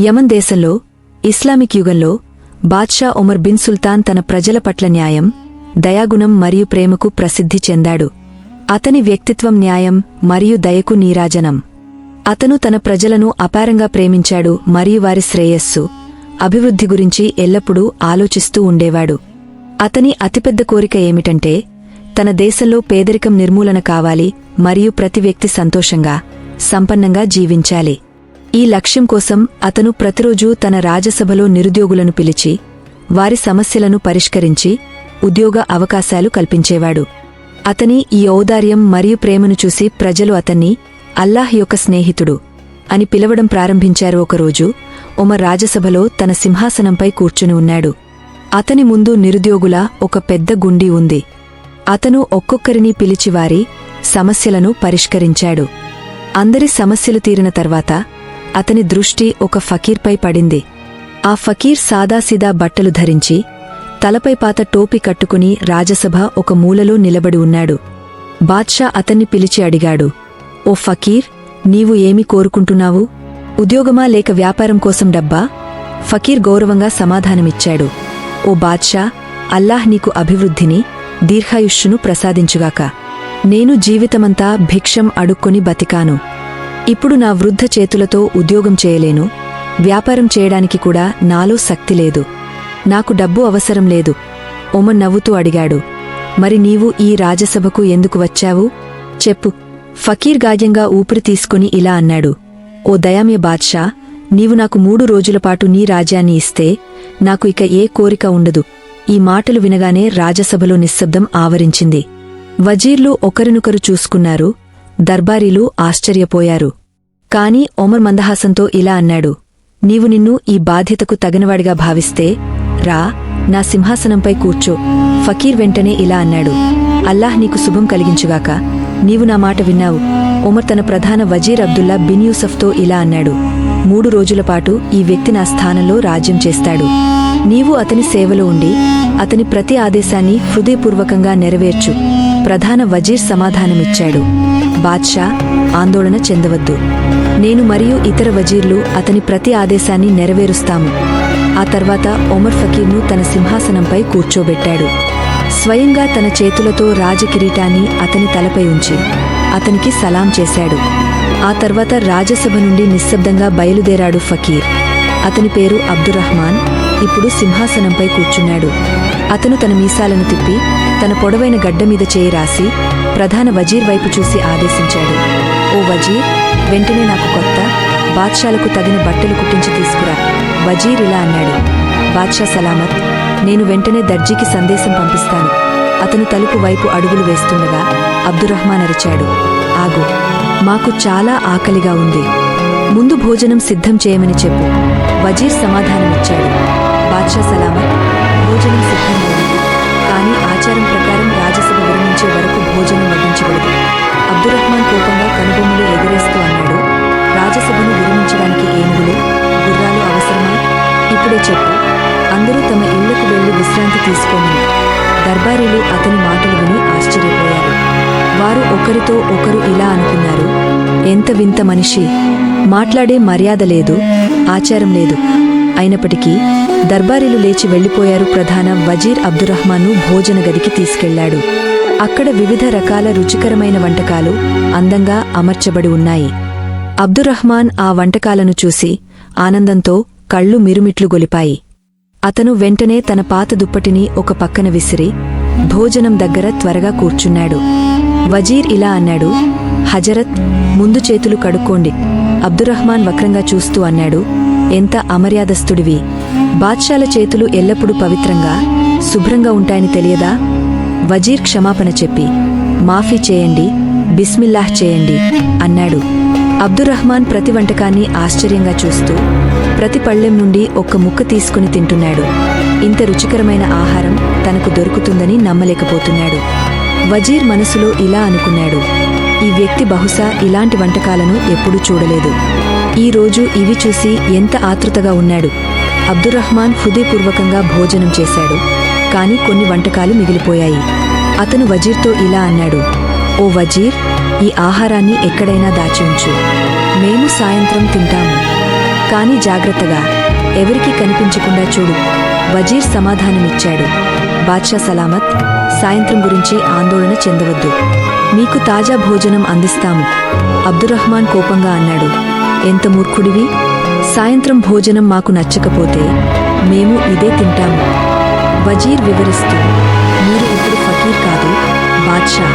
యమన్ దేశంలో ఇస్లామిక్ యుగంలో బాద్షా ఒమర్ బిన్ సుల్తాన్ తన ప్రజల పట్ల న్యాయం దయాగుణం మరియు ప్రేమకు ప్రసిద్ధి చెందాడు. అతని వ్యక్తిత్వం న్యాయం మరియు దయకు నీరాజనం. అతను తన ప్రజలను అపారంగా ప్రేమించాడు మరియు వారి శ్రేయస్సు అభివృద్ధి గురించి ఎల్లప్పుడూ ఆలోచిస్తూ ఉండేవాడు. అతని అతిపెద్ద కోరిక ఏమిటంటే తన దేశంలో పేదరికం నిర్మూలన కావాలి మరియు ప్రతి వ్యక్తి సంతోషంగా సంపన్నంగా జీవించాలి. ఈ లక్ష్యం కోసం అతను ప్రతిరోజూ తన రాజసభలో నిరుద్యోగులను పిలిచి వారి సమస్యలను పరిష్కరించి ఉద్యోగ అవకాశాలు కల్పించేవాడు. అతని ఈ ఔదార్యం మరియు ప్రేమను చూసి ప్రజలు అతన్ని అల్లాహ్ యొక్క స్నేహితుడు అని పిలవడం ప్రారంభించారు. ఒకరోజు ఉమర్ రాజసభలో తన సింహాసనంపై కూర్చుని ఉన్నాడు. అతని ముందు నిరుద్యోగుల ఒక పెద్ద గుండీ ఉంది. అతను ఒక్కొక్కరిని పిలిచి వారి సమస్యలను పరిష్కరించాడు. అందరి సమస్యలు తీరిన తర్వాత అతని దృష్టి ఒక ఫకీర్పై పడింది. ఆ ఫకీర్ సాదాసీదా బట్టలు ధరించి తలపై పాత టోపీ కట్టుకుని రాజసభ ఒక మూలలో నిలబడి ఉన్నాడు. బాద్షా అతన్ని పిలిచి అడిగాడు ఓ ఫకీర్ నీవు ఏమి కోరుకుంటున్నావు? ఉద్యోగమా లేక వ్యాపారం కోసం డబ్బా? ఫకీర్ గౌరవంగా సమాధానమిచ్చాడు ఓ బాద్షా అల్లాహ్ నీకు అభివృద్ధిని దీర్ఘాయుష్షును ప్రసాదించుగాక. నేను జీవితమంతా భిక్షం అడుక్కొని బతికాను. ఇప్పుడు నా వృద్ధ చేతులతో ఉద్యోగం చేయలేను. వ్యాపారం చేయడానికి కూడా నాలో శక్తి లేదు. నాకు డబ్బు అవసరం లేదు. ఉమ నవ్వుతూ అడిగాడు. మరి నీవు ఈ రాజసభకు ఎందుకు వచ్చావు? చెప్పు. ఫకీర్ గాజ్యంగా ఊపిరి తీసుకుని ఇలా అన్నాడు. ఓ దయామ్య బాద్షా నీవు నాకు మూడు రోజులపాటు నీ రాజ్యాన్ని ఇస్తే నాకు ఇక ఏ కోరిక ఉండదు. ఈ మాటలు వినగానే రాజసభలో నిశ్శబ్దం ఆవరించింది. వజీర్లు ఒకరినొకరు చూసుకున్నారు. దర్బారీలు ఆశ్చర్యపోయారు. కాని ఒమర్ మందహాసంతో ఇలా అన్నాడు నీవు నిన్ను ఈ బాధ్యతకు తగినవాడిగా భావిస్తే రా నా సింహాసనంపై కూర్చో. ఫకీర్ వెంటనే ఇలా అన్నాడు అల్లాహ్ నీకు శుభం కలిగించుగాక. నీవు నా మాట విన్నావు. ఒమర్ తన ప్రధాన వజీర్ అబ్దుల్లా బిన్ యూసఫ్తో ఇలా అన్నాడు మూడు రోజులపాటు ఈ వ్యక్తి నా స్థానంలో రాజ్యం చేస్తాడు. నీవు అతని సేవలో ఉండి అతని ప్రతి ఆదేశాన్ని హృదయపూర్వకంగా నెరవేర్చు. ప్రధాన వజీర్ సమాధానమిచ్చాడు. బాద్షా ఆందోళన చెందవద్దు. నేను మరియు ఇతర వజీర్లు అతని ప్రతి ఆదేశాన్ని నెరవేరుస్తాము. ఆ తర్వాత ఒమర్ ఫకీర్ను తన సింహాసనంపై కూర్చోబెట్టాడు. స్వయంగా తన చేతులతో రాజకిరీటాన్ని అతని తలపై ఉంచి అతనికి సలాం చేశాడు. ఆ తర్వాత రాజసభ నుండి నిశ్శబ్దంగా బయలుదేరాడు ఫకీర్. అతని పేరు అబ్దురహ్మాన్ ఇప్పుడు సింహాసనంపై కూర్చున్నాడు. అతను తన మీసాలను తిప్పి తన పొడవైన గడ్డ మీద చేయి రాసి ప్రధాన వజీర్ వైపు చూసి ఆదేశించాడు. ఓ వజీర్ వెంటనే నాకు కొత్త బాద్షాలకు తగిన బట్టలు కుట్టించి తీసుకురా. వజీర్ ఇలా అన్నాడు. బాద్షా సలామత్ నేను వెంటనే దర్జీకి సందేశం పంపిస్తాను. అతను తలుపు వైపు అడుగులు వేస్తుండగా అబ్దురహ్మాన్ అరిచాడు. ఆగు మాకు చాలా ఆకలిగా ఉంది. ముందు భోజనం సిద్ధం చేయమని చెప్పు. వజీర్ సమాధానమిచ్చాడు. బాద్షా సలామత్ భోజనం సిద్ధం ఆచారం ప్రకారం రాజసభ విరమించే వరకు భోజనం వడ్డించబడదు. అబ్దురహ్మాన్ కోపంగా కనుబొమ్మలు ఎగరేస్తూ అన్నాడు. రాజసభను విరమించడానికి ఏనుగులు గుర్రాలు అవసరమా? ఇప్పుడే చెప్పు. అందరూ తమ ఇళ్ళకు వెళ్ళి విశ్రాంతి తీసుకోమని. దర్బారీలు అతని మాటలు విని ఆశ్చర్యపోయారు. వారు ఒకరితో ఒకరు ఇలా అనుకున్నారు. ఎంత వింత మనిషి. మాట్లాడే మర్యాద లేదు. ఆచారం లేదు. అయినప్పటికీ దర్బారీలు లేచి వెళ్ళిపోయారు ప్రధాన వజీర్ అబ్దురహ్మాన్ను భోజన గదికి తీసుకెళ్ళాడు. అక్కడ వివిధ రకాల రుచికరమైన వంటకాలు అందంగా అమర్చబడి ఉన్నాయి. అబ్దురహ్మాన్ ఆ వంటకాలను చూసి ఆనందంతో కళ్ళు మిరుమిట్లు గొలిపాయి. అతను వెంటనే తన పాత దుప్పటిని ఒక పక్కన విసిరి భోజనం దగ్గర త్వరగా కూర్చున్నాడు. వజీర్ ఇలా అన్నాడు హజరత్ ముందు చేతులు కడుక్కోండి. అబ్దురహ్మాన్ వక్రంగా చూస్తూ అన్నాడు ఎంత అమర్యాదస్తుడివి. బాద్షాల చేతులు ఎల్లప్పుడూ పవిత్రంగా శుభ్రంగా ఉంటాయని తెలియదా? వజీర్ క్షమాపణ చెప్పి మాఫీ చేయండి బిస్మిల్లాహ్ చేయండి అన్నాడు. అబ్దురహ్మాన్ ప్రతి వంటకాన్ని ఆశ్చర్యంగా చూస్తూ ప్రతి పళ్ళెం నుండి ఒక్క ముక్క తీసుకుని తింటున్నాడు. ఇంత రుచికరమైన ఆహారం తనకు దొరుకుతుందని నమ్మలేకపోతున్నాడు. వజీర్ మనసులో ఇలా అనుకున్నాడు ఈ వ్యక్తి బహుశా ఇలాంటి వంటకాలను ఎప్పుడూ చూడలేదు. ఈ రోజు ఇవి చూసి ఎంత ఆతృతగా ఉన్నాడు. అబ్దుర్రహ్మాన్ హృదయపూర్వకంగా భోజనం చేశాడు. కాని కొన్ని వంటకాలు మిగిలిపోయాయి. అతను వజీర్తో ఇలా అన్నాడు ఓ వజీర్ ఈ ఆహారాన్ని ఎక్కడైనా దాచి ఉంచు. మేము సాయంత్రం తింటాము. కాని జాగ్రత్తగా ఎవరికీ కనిపించకుండా చూడు వజీర్ సమాధానమిచ్చాడు. బాద్షా సలామత్ సాయంత్రం గురించి ఆందోళన చెందవద్దు. మీకు తాజా భోజనం అందిస్తాము అబ్దురహ్మాన్ కోపంగా అన్నాడు. ఎంత మూర్ఖుడివి? సాయంత్రం భోజనం మాకు నచ్చకపోతే మేము ఇదే తింటాము. వజీర్ వివరిస్తూ మీరు ఇప్పుడు ఫకీర్ కాదు బాద్షా.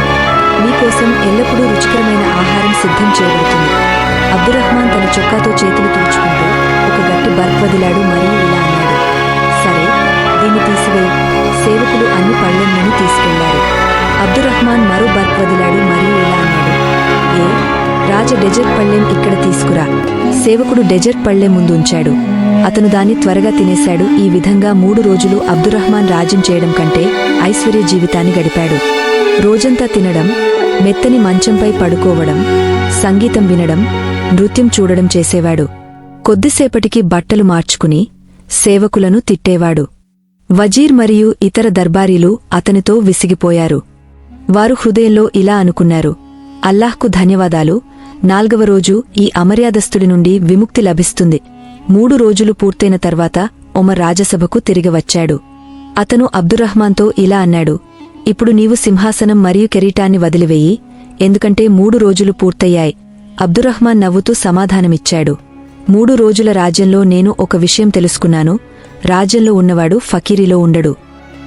మీకోసం ఎల్లప్పుడూ రుచికరమైన ఆహారం సిద్ధం చేయబడుతుంది. అబ్దురహ్మాన్ తన చొక్కాతో చేతులు తుడుచుకుంటూ ఒక గట్టి బర్ఫ్ వదిలాడు మరియు ఇలా అన్నాడు. సరే దీన్ని తీసివేయి సేవకులు అన్ని పళ్ళెంలను తీసుకెళ్ళారు. అబ్దురహ్మాన్ మరో బర్ఫ్ వదిలాడు మరియు ఇలా అన్నాడు. ఏ? రాజ డెజర్ట్ పళ్ళెం ఇక్కడ తీసుకురా. సేవకుడు డెజర్ట్ పళ్ళెం ముందు ఉంచాడు అతను దాన్ని త్వరగా తినేశాడు. ఈ విధంగా మూడు రోజులు అబ్దురహ్మాన్ రాజ్యం చేయడం కంటే ఐశ్వర్య జీవితాన్ని గడిపాడు. రోజంతా తినడం మెత్తని మంచంపై పడుకోవడం సంగీతం వినడం నృత్యం చూడడం చేసేవాడు. కొద్దిసేపటికి బట్టలు మార్చుకుని సేవకులను తిట్టేవాడు. వజీర్ మరియు ఇతర దర్బారీలు అతనితో విసిగిపోయారు. వారు హృదయంలో ఇలా అనుకున్నారు. అల్లాహ్కు ధన్యవాదాలు. నాల్గవ రోజు ఈ అమర్యాదస్తుడి నుండి విముక్తి లభిస్తుంది. మూడు రోజులు పూర్తయిన తర్వాత ఒమర్ రాజసభకు తిరిగి వచ్చాడు. అతను అబ్దురహ్మాన్తో ఇలా అన్నాడు ఇప్పుడు నీవు సింహాసనం మరియు కెరీటాన్ని వదిలివేయి ఎందుకంటే మూడు రోజులు పూర్తయ్యాయి. అబ్దురహ్మాన్ నవ్వుతూ సమాధానమిచ్చాడు మూడు రోజుల రాజ్యంలో నేను ఒక విషయం తెలుసుకున్నాను. రాజ్యంలో ఉన్నవాడు ఫకీరిలో ఉండడు.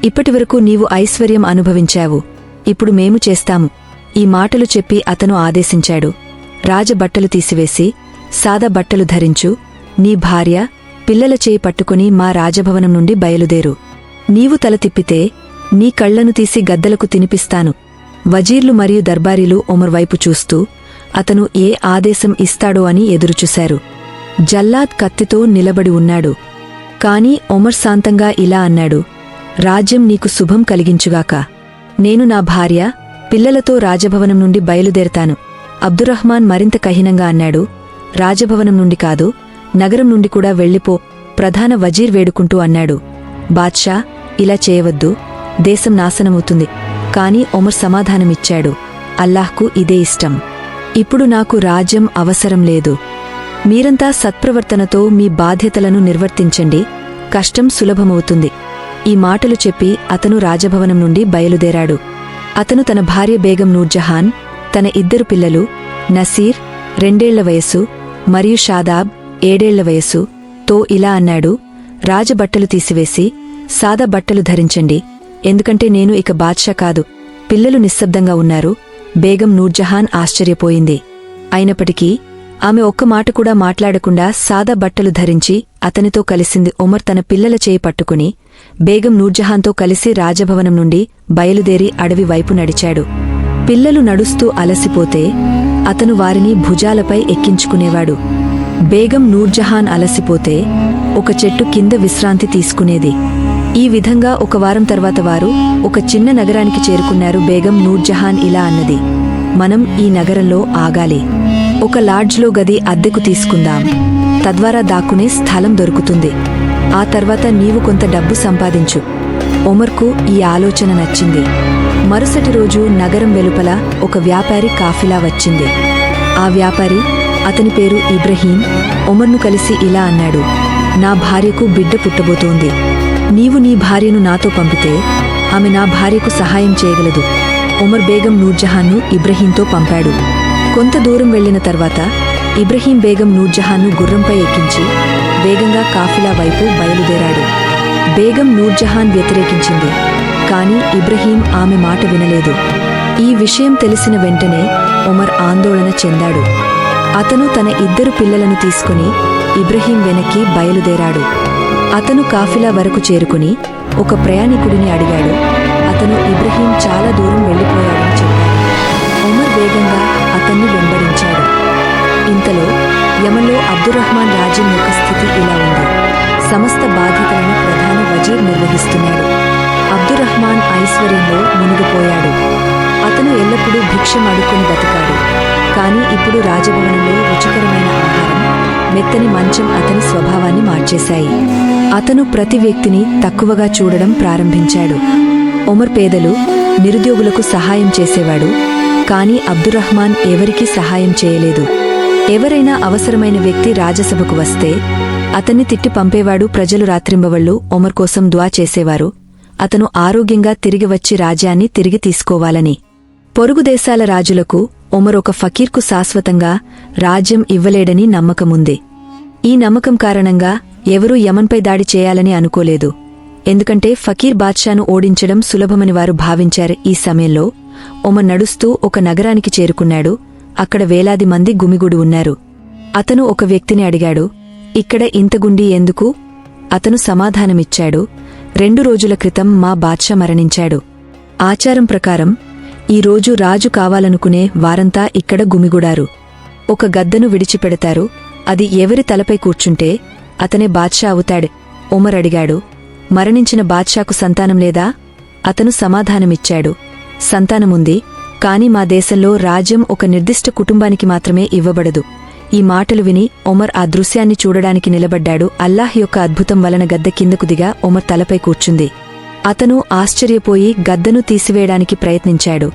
ఇప్పటివరకు నీవు ఐశ్వర్యం అనుభవించావు. ఇప్పుడు మేము చేస్తాము. ఈ మాటలు చెప్పి అతను ఆదేశించాడు. రాజబట్టలు తీసివేసి సాదా బట్టలు ధరించు నీ భార్య పిల్లల చేయి పట్టుకుని మా రాజభవనం నుండి బయలుదేరు. నీవు తల తిప్పితే నీ కళ్ళను తీసి గద్దలకు తినిపిస్తాను. వజీర్లు మరియు దర్బారీలు ఒమర్ వైపు చూస్తూ అతను ఏ ఆదేశం ఇస్తాడో అని ఎదురుచూశారు. జల్లాద్ కత్తితో నిలబడి ఉన్నాడు. కాని ఒమర్ శాంతంగా ఇలా అన్నాడు రాజ్యం నీకు శుభం కలిగించుగాక. నేను నా భార్య పిల్లలతో రాజభవనం నుండి బయలుదేరతాను. అబ్దురహ్మాన్ మరింత కఠినంగా అన్నాడు రాజభవనం నుండి కాదు నగరం నుండి కూడా వెళ్ళిపో ప్రధాన వజీర్ వేడుకుంటూ అన్నాడు. బాద్షా ఇలా చేయవద్దు దేశం నాశనమవుతుంది. కాని ఒమర్ సమాధానమిచ్చాడు అల్లాహ్కు ఇదే ఇష్టం. ఇప్పుడు నాకు రాజ్యం అవసరం లేదు. మీరంతా సత్ప్రవర్తనతో మీ బాధ్యతలను నిర్వర్తించండి కష్టం సులభమవుతుంది. ఈ మాటలు చెప్పి అతను రాజభవనం నుండి బయలుదేరాడు. అతను తన భార్య బేగం నూర్జహాన్ తన ఇద్దరు పిల్లలు నసీర్ రెండేళ్ళ వయసు మరియు షాదాబ్ ఏడేళ్ళ వయస్సు. తో ఇలా అన్నాడు రాజబట్టలు తీసివేసి సాదా బట్టలు ధరించండి. ఎందుకంటే నేను ఇక బాద్షా కాదు. పిల్లలు నిశ్శబ్దంగా ఉన్నారు. బేగం నూర్జహాన్ ఆశ్చర్యపోయింది. అయినప్పటికీ ఆమె ఒక్క మాట కూడా మాట్లాడకుండా సాదా బట్టలు ధరించి అతనితో కలిసింది ఉమర్ తన పిల్లల చేయి పట్టుకుని. బేగం నూర్జహాన్తో కలిసి రాజభవనం నుండి బయలుదేరి అడవి వైపు నడిచాడు. పిల్లలు నడుస్తూ అలసిపోతే అతను వారిని భుజాలపై ఎక్కించుకునేవాడు. బేగం నూర్జహాన్ అలసిపోతే ఒక చెట్టు కింద విశ్రాంతి తీసుకునేది. ఈ విధంగా ఒక వారం తర్వాత వారు ఒక చిన్న నగరానికి చేరుకున్నారు బేగం నూర్జహాన్ ఇలా అన్నది. మనం ఈ నగరంలో ఆగాలి. ఒక లాడ్జ్లో గది అద్దెకు తీసుకుందాం. తద్వారా దాక్కునే స్థలం దొరుకుతుంది. ఆ తర్వాత నీవు కొంత డబ్బు సంపాదించు. ఒమర్కు ఈ ఆలోచన నచ్చింది. మరుసటి రోజు నగరం వెలుపల ఒక వ్యాపారి కాఫిలా వచ్చింది. ఆ వ్యాపారి అతని పేరు ఇబ్రహీం ఒమర్ను కలిసి ఇలా అన్నాడు నా భార్యకు బిడ్డ పుట్టబోతోంది. నీవు నీ భార్యను నాతో పంపితే ఆమె నా భార్యకు సహాయం చేయగలదు ఒమర్ బేగం నూర్జహాన్ను ఇబ్రహీంతో పంపాడు. కొంత దూరం వెళ్ళిన తర్వాత ఇబ్రహీం బేగం నూర్జహాన్ను గుర్రంపై ఎక్కించి వేగంగా కాఫిలా వైపు బయలుదేరాడు. బేగం నూర్జహాన్ వ్యతిరేకించింది. కాని ఇబ్రహీం ఆమె మాట వినలేదు. ఈ విషయం తెలిసిన వెంటనే ఒమర్ ఆందోళన చెందాడు. అతను తన ఇద్దరు పిల్లలను తీసుకుని ఇబ్రహీం వెనక్కి బయలుదేరాడు. అతను కాఫిలా వరకు చేరుకుని ఒక ప్రయాణికుడిని అడిగాడు. అతను ఇబ్రహీం చాలా దూరం వెళ్ళిపోయాడని చెప్పాడు. ఒమర్ వేగంగా అతన్ని వెంబడించాడు. ఇంతలో యమలో అబ్దురహ్మాన్ రాజ్యం యొక్క స్థితి ఇలా ఉంది. సమస్త బాధ్యతలను ప్రధాన వజీర్ నిర్వహిస్తున్నాడు. అబ్దురహ్మాన్ ఐశ్వర్యంలో మునిగిపోయాడు. అతను ఎల్లప్పుడూ భిక్షం అడుక్కుని బతికాడు. కానీ ఇప్పుడు రాజభవనంలో రుచికరమైన ఆహారం మెత్తని మంచం అతని స్వభావాన్ని మార్చేశాయి. అతను ప్రతి వ్యక్తిని తక్కువగా చూడడం ప్రారంభించాడు. ఒమర్ పేదలు నిరుద్యోగులకు సహాయం చేసేవాడు కానీ అబ్దురహ్మాన్ ఎవరికీ సహాయం చేయలేదు. ఎవరైనా అవసరమైన వ్యక్తి రాజసభకు వస్తే అతన్ని తిట్టి పంపేవాడు ప్రజలు రాత్రింబవళ్ళు ఒమర్ కోసం దువా చేసేవారు. అతను ఆరోగ్యంగా తిరిగి వచ్చి రాజ్యాన్ని తిరిగి తీసుకోవాలని. పొరుగు దేశాల రాజులకు ఒమర్ ఒక ఫకీర్కు శాశ్వతంగా రాజ్యం ఇవ్వలేడని నమ్మకముంది. ఈ నమ్మకం కారణంగా ఎవరూ యమన్పై దాడి చేయాలని అనుకోలేదు. ఎందుకంటే ఫకీర్ బాద్షాను ఓడించడం సులభమని వారు భావించారు ఈ సమయంలో. ఒమర్ నడుస్తూ ఒక నగరానికి చేరుకున్నాడు. అక్కడ వేలాది మంది గుమిగుడు ఉన్నారు. అతను ఒక వ్యక్తిని అడిగాడు ఇక్కడ ఇంతగుండి ఎందుకు? అతను సమాధానమిచ్చాడు. రెండు రోజుల క్రితం మా బాద్షా మరణించాడు. ఆచారం ప్రకారం ఈ రోజు రాజు కావాలనుకునే వారంతా ఇక్కడ గుమిగుడారు. ఒక గద్దను విడిచిపెడతారు. అది ఎవరి తలపై కూర్చుంటే అతనే బాద్షా అవుతాడు ఉమర్ అడిగాడు. మరణించిన బాద్షాకు సంతానం లేదా? అతను సమాధానమిచ్చాడు. సంతానముంది కాని మా దేశంలో రాజ్యం ఒక నిర్దిష్ట కుటుంబానికి మాత్రమే ఇవ్వబడదు. ఈ మాటలు విని ఒమర్ ఆ దృశ్యాన్ని చూడడానికి నిలబడ్డాడు. అల్లాహ్ యొక్క అద్భుతం వలన గద్ద కిందకు దిగా ఒమర్ తలపై కూర్చుంది. అతను ఆశ్చర్యపోయి గద్దను తీసివేయడానికి ప్రయత్నించాడు.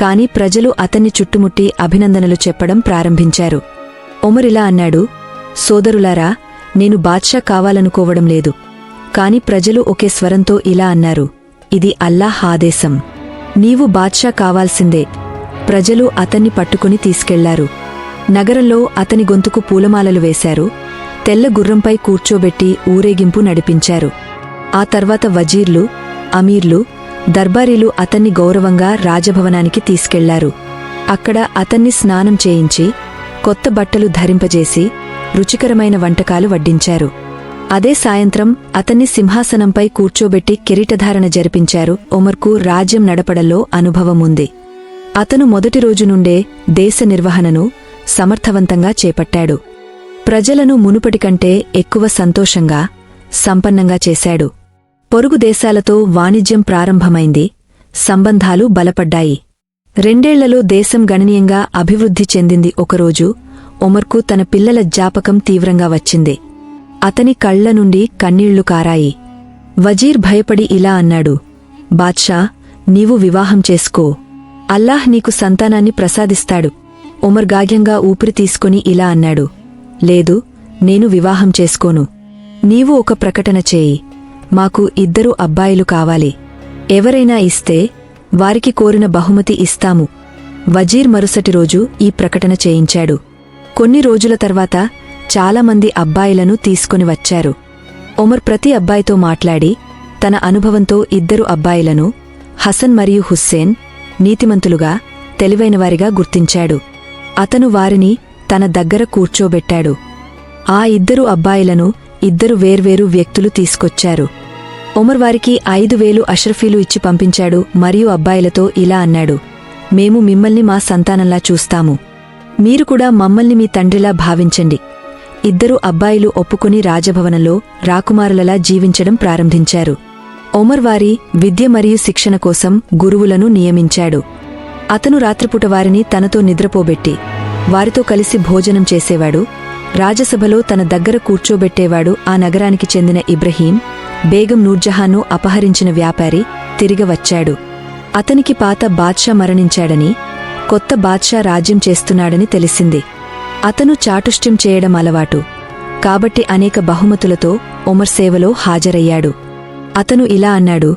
కాని ప్రజలు అతన్ని చుట్టుముట్టి అభినందనలు చెప్పడం ప్రారంభించారు. ఒమరిలా అన్నాడు సోదరులారా నేను బాద్షా కావాలనుకోవడం లేదు. కాని ప్రజలు ఒకే స్వరంతో ఇలా అన్నారు ఇది అల్లాహ్ ఆదేశం. నీవు బాద్షా కావాల్సిందే. ప్రజలు అతన్ని పట్టుకుని తీసుకెళ్ళారు. నగరంలో అతని గొంతుకు పూలమాలలు వేశారు. తెల్ల గుర్రంపై కూర్చోబెట్టి ఊరేగింపు నడిపించారు. ఆ తర్వాత వజీర్లు అమీర్లు దర్బారీలు అతన్ని గౌరవంగా రాజభవనానికి తీసుకెళ్ళారు. అక్కడ అతన్ని స్నానం చేయించి కొత్త బట్టలు ధరింపజేసి రుచికరమైన వంటకాలు వడ్డించారు. అదే సాయంత్రం అతన్ని సింహాసనంపై కూర్చోబెట్టి కిరీటధారణ జరిపించారు. ఒమర్కు రాజ్యం నడపడంలో అనుభవముంది. అతను మొదటి రోజు నుండే దేశ నిర్వహణను సమర్థవంతంగా చేపట్టాడు. ప్రజలను మునుపటి కంటే ఎక్కువ సంతోషంగా సంపన్నంగా చేశాడు. పొరుగు దేశాలతో వాణిజ్యం ప్రారంభమైంది. సంబంధాలు బలపడ్డాయి. రెండేళ్ళలో దేశం గణనీయంగా అభివృద్ధి చెందింది ఒకరోజు ఒమర్కు తన పిల్లల జ్ఞాపకం తీవ్రంగా వచ్చింది. అతని కళ్ళ నుండి కన్నీళ్ళు కారాయి. వజీర్ భయపడి ఇలా అన్నాడు బాద్షా నీవు వివాహం చేసుకో. అల్లాహ్ నీకు సంతానాన్ని ప్రసాదిస్తాడు. ఉమర్ గాగ్యంగా ఊపిరి తీసుకుని ఇలా అన్నాడు. లేదు నేను వివాహం చేసుకోను. నీవు ఒక ప్రకటన చేయి. మాకు ఇద్దరు అబ్బాయిలు కావాలి. ఎవరైనా ఇస్తే వారికి కోరిన బహుమతి ఇస్తాము. వజీర్ మరుసటి రోజు ఈ ప్రకటన చేయించాడు. కొన్ని రోజుల తర్వాత చాలామంది అబ్బాయిలను తీసుకుని వచ్చారు. ఒమర్ ప్రతి అబ్బాయితో మాట్లాడి తన అనుభవంతో ఇద్దరు అబ్బాయిలను హసన్ మరియు హుస్సేన్ నీతిమంతులుగా తెలివైనవారిగా గుర్తించాడు. అతను వారిని తన దగ్గర కూర్చోబెట్టాడు. ఆ ఇద్దరు అబ్బాయిలను ఇద్దరు వేర్వేరు వ్యక్తులు తీసుకొచ్చారు. ఒమర్ వారికి ఐదు వేలు అష్రఫీలు ఇచ్చి పంపించాడు మరియు అబ్బాయిలతో ఇలా అన్నాడు మేము మిమ్మల్ని మా సంతానంలా చూస్తాము. మీరు కూడా మమ్మల్ని మీ తండ్రిలా భావించండి. ఇద్దరు అబ్బాయిలు ఒప్పుకుని రాజభవనంలో రాకుమారులలా జీవించడం ప్రారంభించారు. ఒమర్ వారి విద్య మరియు శిక్షణ కోసం గురువులను నియమించాడు. అతను రాత్రిపూట వారిని తనతో నిద్రపోబెట్టి వారితో కలిసి భోజనం చేసేవాడు రాజసభలో తన దగ్గర కూర్చోబెట్టేవాడు ఆ నగరానికి చెందిన ఇబ్రహీం బేగం నూర్జహాన్ను అపహరించిన వ్యాపారి తిరిగి వచ్చాడు. అతనికి పాత బాద్షా మరణించాడని కొత్త బాద్షా రాజ్యం చేస్తున్నాడని తెలిసింది. అతను చాటుష్ట్యం చేయడం అలవాటు. కాబట్టి అనేక బహుమతులతో ఒమర్ సేవలో హాజరయ్యాడు. అతను ఇలా అన్నాడు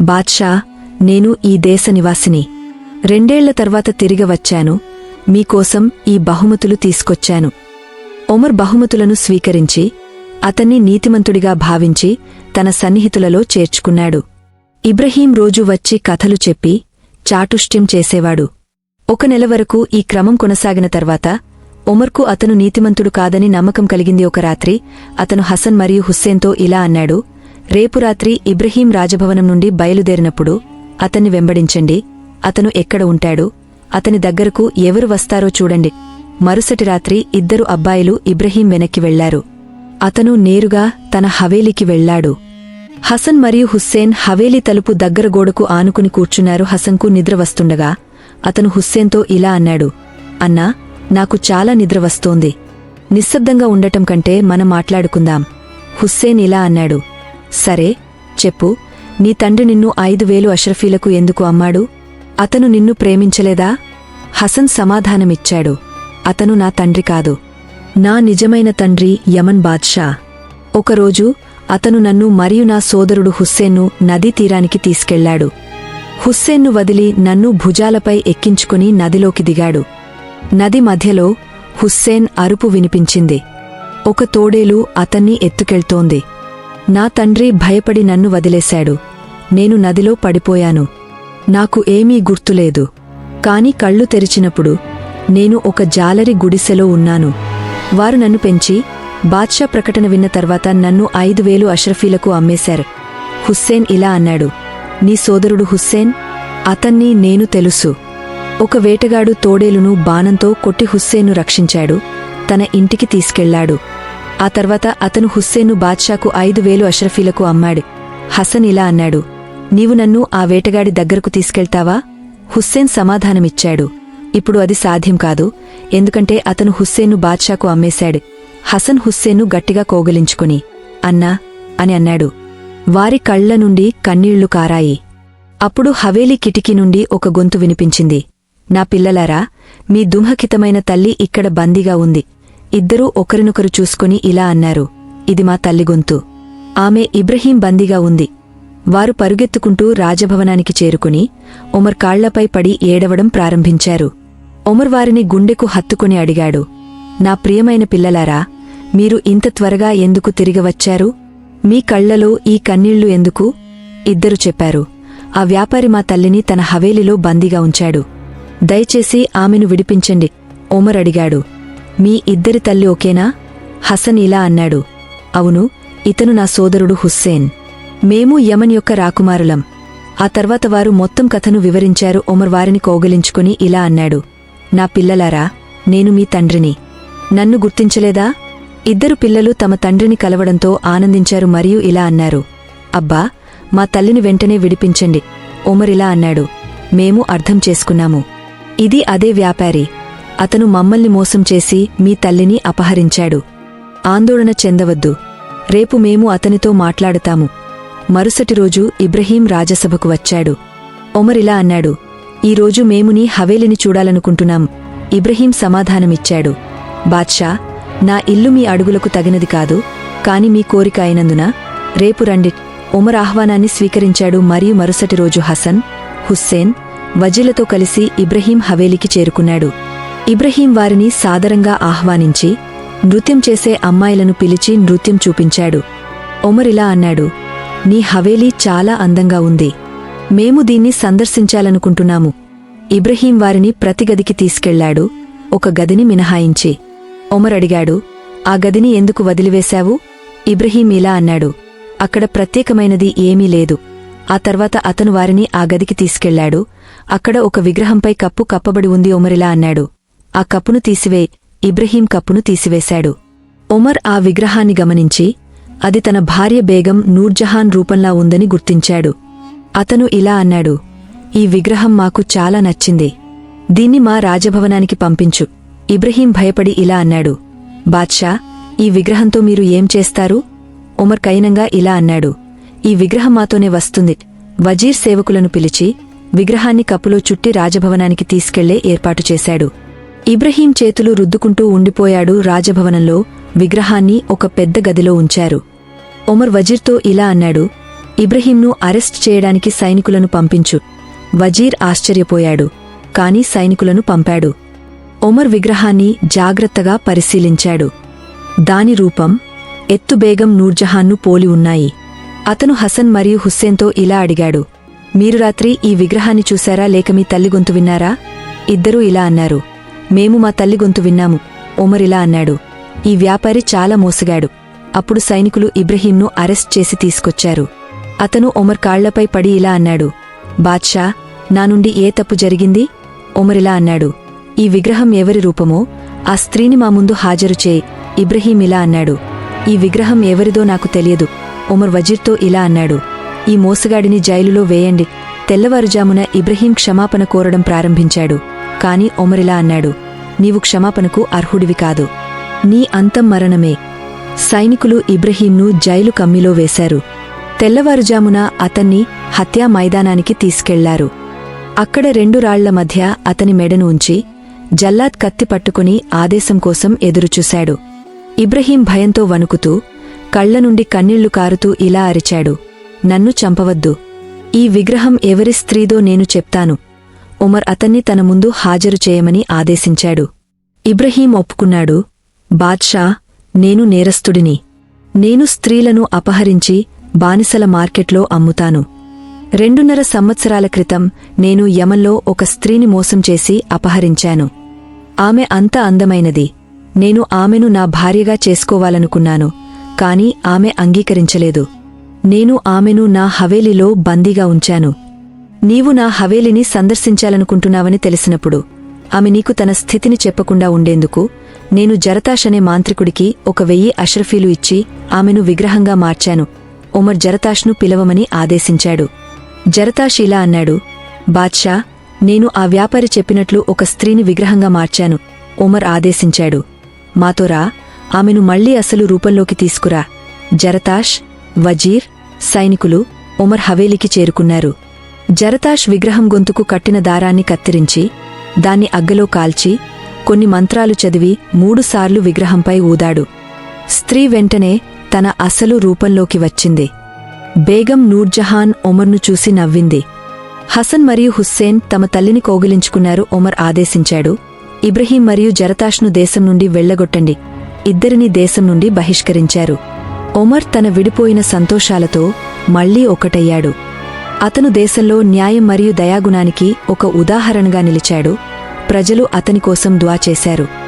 బాద్షా నేను ఈ దేశ నివాసిని. రెండేళ్ళ తర్వాత తిరిగి వచ్చాను. మీకోసం ఈ బహుమతులు తీసుకొచ్చాను. ఒమర్ బహుమతులను స్వీకరించి అతన్ని నీతిమంతుడిగా భావించి తన సన్నిహితులలో చేర్చుకున్నాడు. ఇబ్రహీం రోజు వచ్చి కథలు చెప్పి చాటుష్ట్యం చేసేవాడు. ఒక నెల వరకు ఈ క్రమం కొనసాగిన తర్వాత ఒమర్కు అతను నీతిమంతుడు కాదని నమ్మకం కలిగింది ఒక రాత్రి అతను హసన్ మరియు హుస్సేన్తో ఇలా అన్నాడు రేపు రాత్రి ఇబ్రహీం రాజభవనం నుండి బయలుదేరినప్పుడు అతన్ని వెంబడించండి అతను ఎక్కడ ఉంటాడు? అతని దగ్గరకు ఎవరు వస్తారో చూడండి. మరుసటి రాత్రి ఇద్దరు అబ్బాయిలు ఇబ్రహీం వెనక్కి వెళ్ళారు. అతను నేరుగా తన హవేలీకి వెళ్ళాడు హసన్ మరియు హుస్సేన్ హవేలీ తలుపు దగ్గర గోడకు ఆనుకుని కూర్చున్నారు. హసన్కు నిద్ర వస్తుండగా అతను హుస్సేన్తో ఇలా అన్నాడు అన్నా నాకు చాలా నిద్ర వస్తోంది. నిశ్శబ్దంగా ఉండటం కంటే మనం మాట్లాడుకుందాం. హుస్సేన్ ఇలా అన్నాడు సరే చెప్పు. నీ తండ్రి నిన్ను ఐదు వేలు అష్రఫీలకు ఎందుకు అమ్మాడు? అతను నిన్ను ప్రేమించలేదా? హసన్ సమాధానమిచ్చాడు. అతను నా తండ్రి కాదు. నా నిజమైన తండ్రి యమన్ బాద్షా. ఒకరోజు అతను నన్ను మరియు నా సోదరుడు హుస్సేన్ను నదీ తీరానికి తీసుకెళ్ళాడు. హుస్సేన్ను వదిలి నన్ను భుజాలపై ఎక్కించుకుని నదిలోకి దిగాడు. నది మధ్యలో హుస్సేన్ అరుపు వినిపించింది. ఒక తోడేలు అతన్ని ఎత్తుకెళ్తోంది. నా తండ్రి భయపడి నన్ను వదిలేశాడు. నేను నదిలో పడిపోయాను. నాకు ఏమీ గుర్తులేదు. కాని కళ్ళు తెరిచినప్పుడు నేను ఒక జాలరి గుడిసెలో ఉన్నాను. వారు నన్ను పెంచి బాద్షా ప్రకటన విన్న తర్వాత నన్ను ఐదు వేలు అష్రఫీలకు అమ్మేశారు. హుస్సేన్ ఇలా అన్నాడు నీ సోదరుడు హుస్సేన్? అతన్ని నేను తెలుసు. ఒక వేటగాడు తోడేలును బాణంతో కొట్టి హుస్సేన్ను రక్షించాడు. తన ఇంటికి తీసుకెళ్ళాడు. ఆ తర్వాత అతను హుస్సేన్ను బాద్షాకు ఐదు వేలు అష్రఫీలకు అమ్మాడు. హసన్ ఇలా అన్నాడు నీవు నన్ను ఆ వేటగాడి దగ్గరకు తీసుకెళ్తావా? హుస్సేన్ సమాధానమిచ్చాడు. ఇప్పుడు అది సాధ్యం కాదు. ఎందుకంటే అతను హుస్సేన్ను బాద్షాకు అమ్మేశాడు. హసన్ హుస్సేన్ను గట్టిగా కోగలించుకుని అన్నా అని అన్నాడు. వారి కళ్ళ నుండి కన్నీళ్ళు కారాయి. అప్పుడు హవేలీ కిటికీ నుండి ఒక గొంతు వినిపించింది. నా పిల్లలారా మీ దుంహకితమైన తల్లి ఇక్కడ బందీగా ఉంది. ఇద్దరూ ఒకరినొకరు చూసుకుని ఇలా అన్నారు. ఇది మా తల్లి గొంతు. ఆమె ఇబ్రహీం బందీగా ఉంది. వారు పరుగెత్తుకుంటూ రాజభవనానికి చేరుకుని ఉమర్ కాళ్ళపై పడి ఏడవడం ప్రారంభించారు. ఒమర్ వారిని గుండెకు హత్తుకుని అడిగాడు నా ప్రియమైన పిల్లలారా మీరు ఇంత త్వరగా ఎందుకు తిరిగి వచ్చారు? మీ కళ్ళలో ఈ కన్నీళ్ళు ఎందుకు ఇద్దరు చెప్పారు ఆ వ్యాపారి మా తల్లిని తన హవేలిలో బందీగా ఉంచాడు. దయచేసి ఆమెను విడిపించండి ఒమర్ అడిగాడు మీ ఇద్దరి తల్లి ఓకేనా హసన్ ఇలా అన్నాడు అవును ఇతను నా సోదరుడు హుస్సేన్. మేము యమన్ యొక్క రాకుమారులం. ఆ తర్వాత వారు మొత్తం కథను వివరించారు. ఒమర్ వారిని కోగలించుకుని ఇలా అన్నాడు. నా పిల్లలారా నేను మీ తండ్రిని. నన్ను గుర్తించలేదా? ఇద్దరు పిల్లలు తమ తండ్రిని కలవడంతో ఆనందించారు మరియు ఇలా అన్నారు. అబ్బా మా తల్లిని వెంటనే విడిపించండి. ఒమరిలా అన్నాడు. మేము అర్థం చేసుకున్నాము. ఇది అదే వ్యాపారి. అతను మమ్మల్ని మోసం చేసి మీ తల్లిని అపహరించాడు. ఆందోళన చెందవద్దు. రేపు మేము అతనితో మాట్లాడతాము. మరుసటి రోజు ఇబ్రహీం రాజసభకు వచ్చాడు. ఒమరిలా అన్నాడు ఈరోజు మేము నీ హవేలిని చూడాలనుకుంటున్నాం. ఇబ్రహీం సమాధానమిచ్చాడు. బాద్షా నా ఇల్లు మీ అడుగులకు తగినది కాదు కాని మీ కోరిక అయినందున రేపు రండి. ఒమర్ ఆహ్వానాన్ని స్వీకరించాడు మరియు మరుసటి రోజు హసన్ హుస్సేన్ వజీలతో కలిసి ఇబ్రహీం హవేలికి చేరుకున్నాడు. ఇబ్రహీం వారిని సాదరంగా ఆహ్వానించి నృత్యం చేసే అమ్మాయిలను పిలిచి నృత్యం చూపించాడు. ఒమరిలా అన్నాడు నీ హవేలీ చాలా అందంగా ఉంది. మేము దీన్ని సందర్శించాలనుకుంటున్నాము. ఇబ్రహీం వారిని ప్రతి గదికి తీసుకెళ్ళాడు. ఒక గదిని మినహాయించి. ఒమర్ అడిగాడు ఆ గదిని ఎందుకు వదిలివేశావు? ఇబ్రహీం ఇలా అన్నాడు అక్కడ ప్రత్యేకమైనది ఏమీ లేదు. ఆ తర్వాత అతను వారిని ఆ గదికి తీసుకెళ్ళాడు. అక్కడ ఒక విగ్రహంపై కప్పు కప్పబడి ఉంది ఒమరిలా అన్నాడు ఆ కప్పును తీసివే. ఇబ్రహీం కప్పును తీసివేశాడు. ఒమర్ ఆ విగ్రహాన్ని గమనించి అది తన భార్య బేగం నూర్జహాన్ రూపంలా ఉందని గుర్తించాడు. అతను ఇలా అన్నాడు ఈ విగ్రహం మాకు చాలా నచ్చింది. దీన్ని మా రాజభవనానికి పంపించు. ఇబ్రహీం భయపడి ఇలా అన్నాడు బాద్షా ఈ విగ్రహంతో మీరు ఏం చేస్తారు? ఉమర్ కైనంగా ఇలా అన్నాడు ఈ విగ్రహం మాతోనే వస్తుంది. వజీర్ సేవకులను పిలిచి విగ్రహాన్ని కప్పులో చుట్టి రాజభవనానికి తీసుకెళ్ళే ఏర్పాటు చేశాడు. ఇబ్రహీం చేతులు రుద్దుకుంటూ ఉండిపోయాడు రాజభవనంలో విగ్రహాన్ని ఒక పెద్ద గదిలో ఉంచారు. ఒమర్ వజీర్తో ఇలా అన్నాడు ఇబ్రహీంను అరెస్ట్ చేయడానికి సైనికులను పంపించు. వజీర్ ఆశ్చర్యపోయాడు కాని సైనికులను పంపాడు. ఒమర్ విగ్రహాన్ని జాగ్రత్తగా పరిశీలించాడు. దాని రూపం ఎత్తుబేగం నూర్జహాన్ను పోలి ఉన్నాయి. అతను హసన్ మరియు హుస్సేన్తో ఇలా అడిగాడు మీరు రాత్రి ఈ విగ్రహాన్ని చూశారా? లేక మీ తల్లి గొంతు విన్నారా? ఇద్దరూ ఇలా అన్నారు మేము మా తల్లి గొంతు విన్నాము ఒమర్ ఇలా అన్నాడు ఈ వ్యాపారి చాలా మోసగాడు. అప్పుడు సైనికులు ఇబ్రహీంను అరెస్ట్ చేసి తీసుకొచ్చారు. అతను ఒమర్ కాళ్ళపై పడి ఇలా అన్నాడు బాద్షా నా నుండి ఏ తప్పు జరిగింది? ఒమరిలా అన్నాడు ఈ విగ్రహం ఎవరి రూపమో ఆ స్త్రీని మా ముందు హాజరు చేయి ఇబ్రహీం ఇలా అన్నాడు ఈ విగ్రహం ఎవరిదో నాకు తెలియదు ఒమర్ వజీర్తో ఇలా అన్నాడు ఈ మోసగాడిని జైలులో వేయండి తెల్లవారుజామున ఇబ్రహీం క్షమాపణ కోరడం ప్రారంభించాడు కాని ఒమరిలా అన్నాడు నీవు క్షమాపణకు అర్హుడివి కాదు నీ అంతం మరణమే సైనికులు ఇబ్రహీంను జైలు కమ్మిలో వేశారు. తెల్లవారుజామున అతన్ని హత్యా మైదానానికి తీసుకెళ్ళారు. అక్కడ రెండు రాళ్ళ మధ్య అతని మెడను ఉంచి జల్లాద్ కత్తి పట్టుకుని ఆదేశం కోసం ఎదురుచూశాడు. ఇబ్రహీం భయంతో వణుకుతూ కళ్ళ నుండి కన్నీళ్ళు కారుతూ ఇలా అరిచాడు నన్ను చంపవద్దు. ఈ విగ్రహం ఎవరి స్త్రీదో నేను చెప్తాను. ఉమర్ అతన్ని తన ముందు హాజరు చేయమని ఆదేశించాడు. ఇబ్రహీం ఒప్పుకున్నాడు. బాద్షా నేను నేరస్తుడిని. నేను స్త్రీలను అపహరించి బానిసల మార్కెట్లో అమ్ముతాను. రెండున్నర సంవత్సరాల క్రితం నేను యమన్లో ఒక స్త్రీని మోసం చేసి అపహరించాను. ఆమె అంత అందమైనది. నేను ఆమెను నా భార్యగా చేసుకోవాలనుకున్నాను కాని ఆమె అంగీకరించలేదు. నేను ఆమెను నా హవేలీలో బందీగా ఉంచాను. నీవు నా హవేలిని సందర్శించాలనుకుంటున్నావని తెలిసినప్పుడు ఆమె నీకు తన స్థితిని చెప్పకుండా ఉండేందుకు నేను జరతాష్ అనే మాంత్రికుడికి ఒక వెయ్యి అష్రఫీలు ఇచ్చి ఆమెను విగ్రహంగా మార్చాను. ఉమర్ జరతాష్ను పిలవమని ఆదేశించాడు. జరతాష్ ఇలా అన్నాడు బాద్షా నేను ఆ వ్యాపారి చెప్పినట్లు ఒక స్త్రీని విగ్రహంగా మార్చాను ఉమర్ ఆదేశించాడు. మాతోరా ఆమెను మళ్ళీ అసలు రూపంలోకి తీసుకురా జరతాష్ వజీర్ సైనికులు ఉమర్ హవేలీకి చేరుకున్నారు. జరతాష్ విగ్రహం గొంతుకు కట్టిన దారాన్ని కత్తిరించి దాన్ని అగ్గలో కాల్చి కొన్ని మంత్రాలు చదివి మూడుసార్లు విగ్రహంపై ఊదాడు. స్త్రీ వెంటనే తన అసలు రూపంలోకి వచ్చింది. బేగం నూర్జహాన్ ఒమర్ను చూసి నవ్వింది. హసన్ మరియు హుస్సేన్ తమ తల్లిని కోగిలించుకున్నారు ఒమర్ ఆదేశించాడు. ఇబ్రహీం మరియు జరతాష్ను దేశం నుండి వెళ్ళగొట్టండి ఇద్దరిని దేశం నుండి బహిష్కరించారు. ఒమర్ తన విడిపోయిన సంతోషాలతో మళ్ళీ ఒకటయ్యాడు. అతను దేశంలో న్యాయం మరియు దయాగుణానికి ఒక ఉదాహరణగా నిలిచాడు. ప్రజలు అతని కోసం దువా చేశారు.